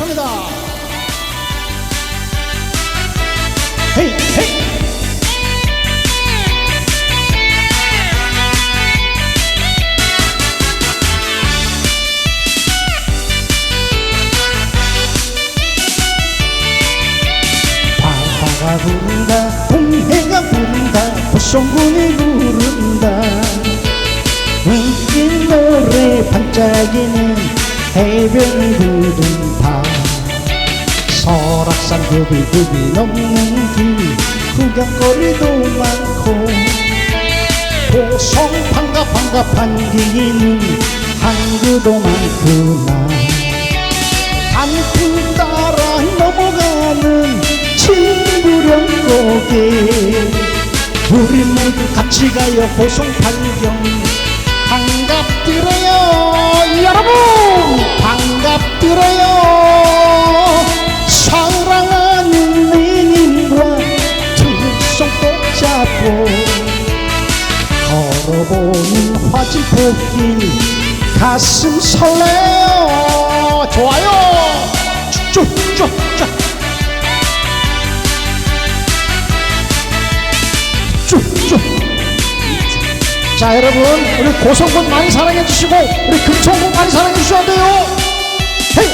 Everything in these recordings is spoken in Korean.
감사합니다. 헤이 헤이. 바다가 부른다 동해가 부른다 보성군이 부른다 웃긴 노래 반짝이는 해변이 부른다. 설악산 구비구비 넘는 길 구경거리도 많고. 보성 반갑반갑 반기는 항구도 많구나 단풍 따라 넘어가는 친구령 고개 우리 모두 같이 가요 보성팔경 반갑드려요 여러분. 반갑드려요. 사랑하는 내님과 두손꼭 잡고 걸어보는 화진폭길 가슴 설레요. 좋아요. 쭉쭉쭉쭉 쭉쭉 자 여러분 우리 고성군 많이 사랑해 주시고 우리 금천군 많이 사랑해 주셔야 돼요. 헤이!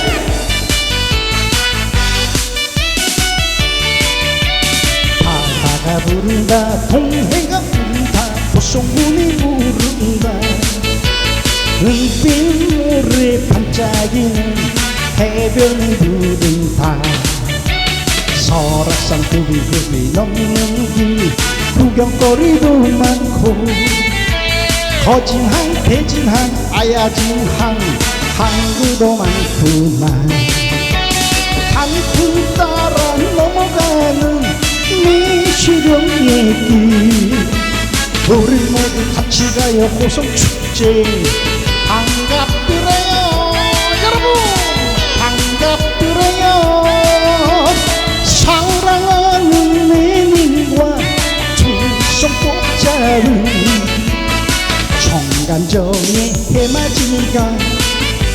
바다가 부른다 동해가 부른다 보성군이 부른다. 은빛 모래 반짝이는 해변이 부른다. 설악산 구비구비 넘는 길 구경거리도 많고 거진항 대진항 아야진항 항구도 많구만. 단풍 따라 넘어가는 미시령 얘기. 우리 모두 같이 가요 호성축제 정간정의 해맞이가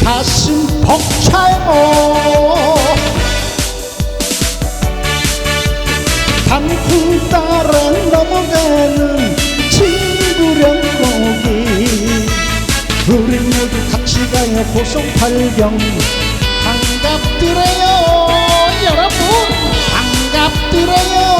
가슴 벅차요. 단풍 따라 넘어가는 친구령 고기. 우리 모두 같이 가요 고성 팔경. 반갑드려요 여러분. 반갑드려요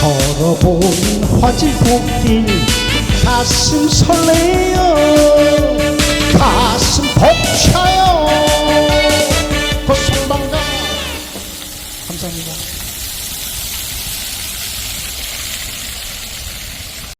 걸어보는 화진폭길 가슴 설레요. 가슴 벅차요. 고성방가? 감사합니다